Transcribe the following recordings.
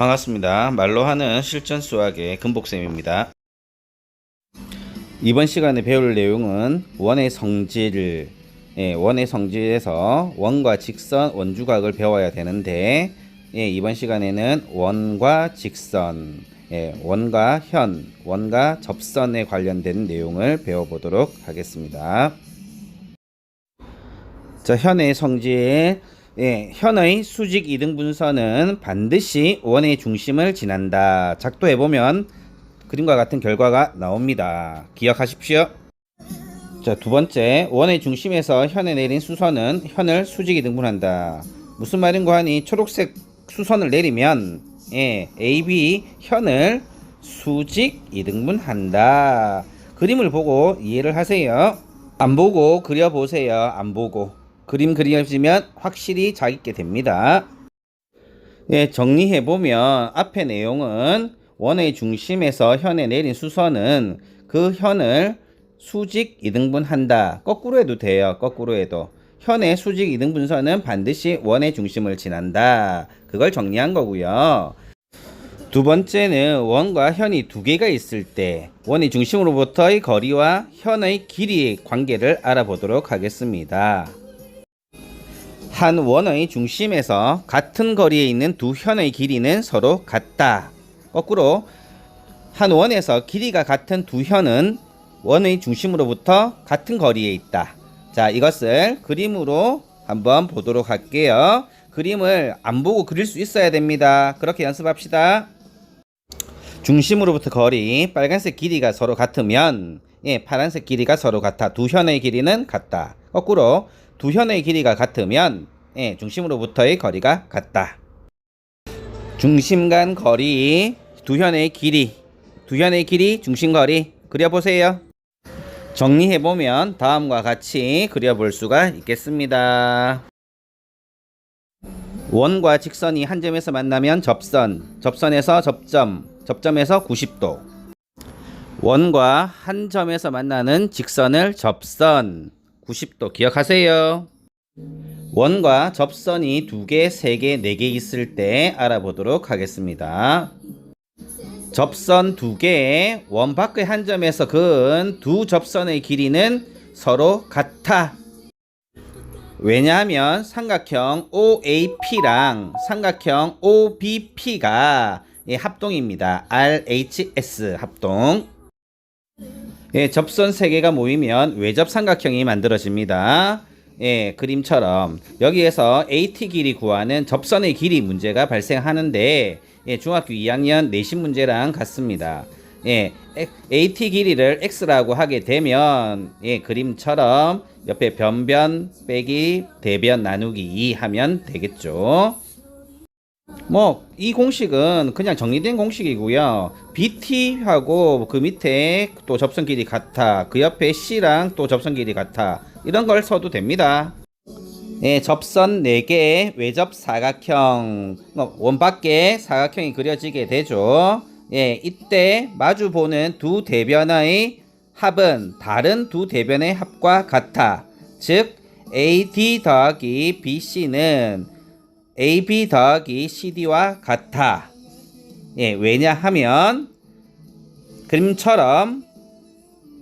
반갑습니다. 말로 하는 실전 수학의 금복쌤입니다. 이번 시간에 배울 내용은 원의 성질, 예, 원의 성질에서 원과 직선, 원주각을 배워야 되는데, 예, 이번 시간에는 원과 직선, 예, 원과 현, 원과 접선에 관련된 내용을 배워보도록 하겠습니다. 자, 현의 성질에 예, 현의 수직 이등 분선은 반드시 원의 중심을 지난다. 작도해 보면 그림과 같은 결과가 나옵니다. 기억하십시오. 자, 두 번째, 원의 중심에서 현에 내린 수선은 현을 수직 이 등분한다. 무슨 말인고 하니 초록색 수선을 내리면 예, AB 현을 수직 이등분한다. 그림을 보고 이해를 하세요. 안 보고 그려 보세요. 안 보고. 그림 그려지면 확실히 잘 읽게 됩니다. 예, 정리해 보면 앞의 내용은 원의 중심에서 현에 내린 수선은 그 현을 수직 이등분한다. 거꾸로 해도 돼요. 거꾸로 해도. 현의 수직 이등분선은 반드시 원의 중심을 지난다. 그걸 정리한 거고요. 두 번째는 원과 현이 두 개가 있을 때 원의 중심으로부터의 거리와 현의 길이의 관계를 알아보도록 하겠습니다. 한 원의 중심에서 같은 거리에 있는 두 현의 길이는 서로 같다. 거꾸로 한 원에서 길이가 같은 두 현은 원의 중심으로부터 같은 거리에 있다. 자, 이것을 그림으로 한번 보도록 할게요. 그림을 안 보고 그릴 수 있어야 됩니다. 그렇게 연습합시다. 중심으로부터 거리 빨간색 길이가 서로 같으면 예, 파란색 길이가 서로 같아. 두 현의 길이는 같다. 거꾸로 두 현의 길이가 같으면 예, 중심으로부터의 거리가 같다. 중심 간 거리, 두 현의 길이, 두 현의 길이, 중심 거리 그려보세요. 정리해 보면 다음과 같이 그려볼 수가 있겠습니다. 원과 직선이 한 점에서 만나면 접선, 접선에서 접점, 접점에서 90도. 원과 한 점에서 만나는 직선을 접선 90도 기억하세요. 원과 접선이 두 개, 세 개, 네개 있을 때 알아보도록 하겠습니다. 접선 두 개에 원 밖의 한 점에서 그은 두 접선의 길이는 서로 같아. 왜냐하면 삼각형 OAP랑 삼각형 OBP가 예, 합동입니다. RHS 합동. 예, 접선 세 개가 모이면 외접 삼각형이 만들어집니다. 예, 그림처럼 여기에서 AT 길이 구하는 접선의 길이 문제가 발생하는데 예, 중학교 2학년 내신 문제랑 같습니다. 예, AT 길이를 x라고 하게 되면 예, 그림처럼 옆에 변변 빼기 대변 나누기 2 하면 되겠죠. 뭐 이 공식은 그냥 정리된 공식이고요. BT하고 그 밑에 또 접선 길이 같아. 그 옆에 C랑 또 접선 길이 같아. 이런 걸 써도 됩니다. 예, 접선 4개 외접 사각형 어, 원 밖에 사각형이 그려지게 되죠. 예, 이때 마주 보는 두 대변의 합은 다른 두 대변의 합과 같아. 즉 AD 더하기 BC는 AB 더하기 CD와 같아. 예, 왜냐하면 그림처럼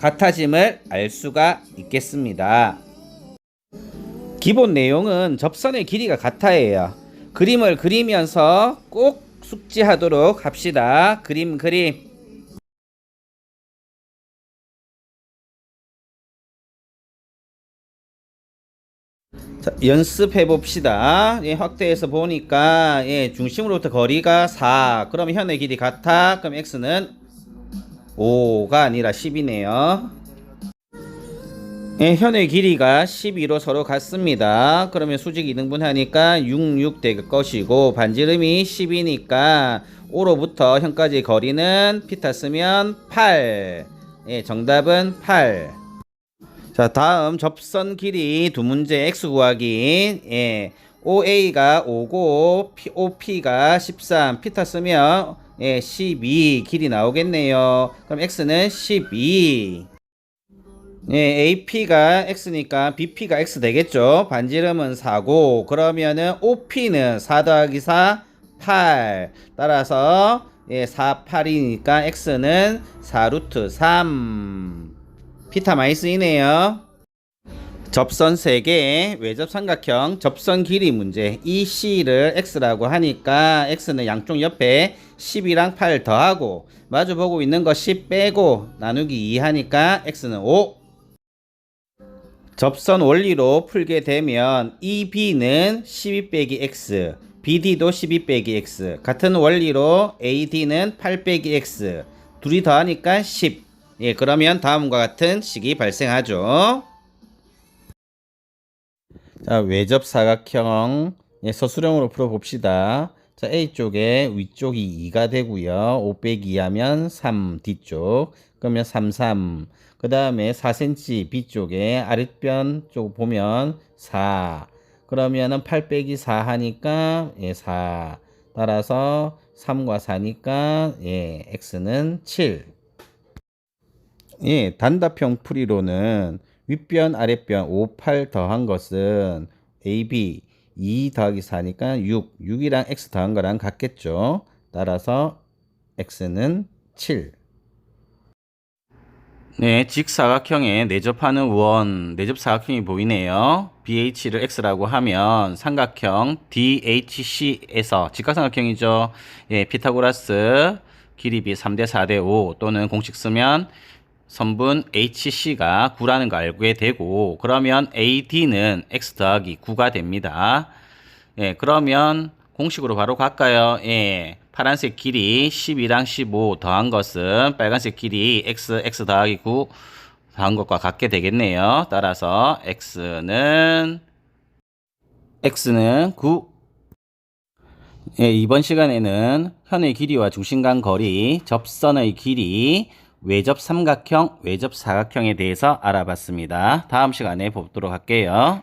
같아짐을 알 수가 있겠습니다. 기본 내용은 접선의 길이가 같아예요. 그림을 그리면서 꼭 숙지하도록 합시다. 그림 그림. 자, 연습해 봅시다. 예, 확대해서 보니까 예, 중심으로부터 거리가 4. 그럼 현의 길이 같아. 그럼 x는 5가 아니라 10이네요. 예, 현의 길이가 12로 서로 같습니다. 그러면 수직 2등분 하니까 6, 6 될 것이고 반지름이 10이니까 5로부터 현까지 거리는 피타 쓰면 8. 예, 정답은 8. 자, 다음 접선 길이 두 문제 x 구하기. 예. OA가 5고 P, OP가 13. 피타 쓰면 예, 12 길이 나오겠네요. 그럼 x는 12. 예, AP가 X니까 BP가 X 되겠죠. 반지름은 4고, 그러면은 OP는 4 더하기 4, 8. 따라서 예, 4, 8이니까 x는 4 루트 3. 피타 많이 쓰이네요. 접선 3개 외접 삼각형 접선 길이 문제. 이 C를 X라고 하니까 X는 양쪽 옆에 10이랑 8 더하고 마주보고 있는 거 10 빼고 나누기 2 하니까 X는 5 접선 원리로 풀게 되면 이 B는 12 빼기 X BD도 12 빼기 X. 같은 원리로 AD는 8 빼기 X. 둘이 더하니까 10 예, 그러면 다음과 같은 식이 발생하죠. 자, 외접 사각형 예, 서술형으로 풀어 봅시다. 자, A쪽에 위쪽이 2가 되고요. 5 빼기 2 하면 3 뒤쪽. 그러면 3, 3. 그 다음에 4cm B쪽에 아랫변 쪽 보면 4. 그러면은 8 빼기 4 하니까 예, 4. 따라서 3과 4니까 예, X는 7. 예, 단답형 풀이로는 윗변 아랫변 5, 8 더한 것은 AB 2 더하기 4니까 6, 6이랑 x 더한 거랑 같겠죠. 따라서 x는 7. 네, 직사각형에 내접하는 원, 내접 사각형이 보이네요. BH를 x라고 하면 삼각형 DHC에서 직각삼각형이죠. 예, 피타고라스 길이 비 3대 4대 5 또는 공식 쓰면 선분 HC가 9라는 거 알게 되고 그러면 AD는 X 더하기 9가 됩니다. 예, 그러면 공식으로 바로 갈까요? 예. 파란색 길이 12랑 15 더한 것은 빨간색 길이 X, X 더하기 9 더한 것과 같게 되겠네요. 따라서 X는 X는 9 예, 이번 시간에는 현의 길이와 중심 간 거리, 접선의 길이, 외접 삼각형, 외접 사각형에 대해서 알아봤습니다. 다음 시간에 보도록 할게요.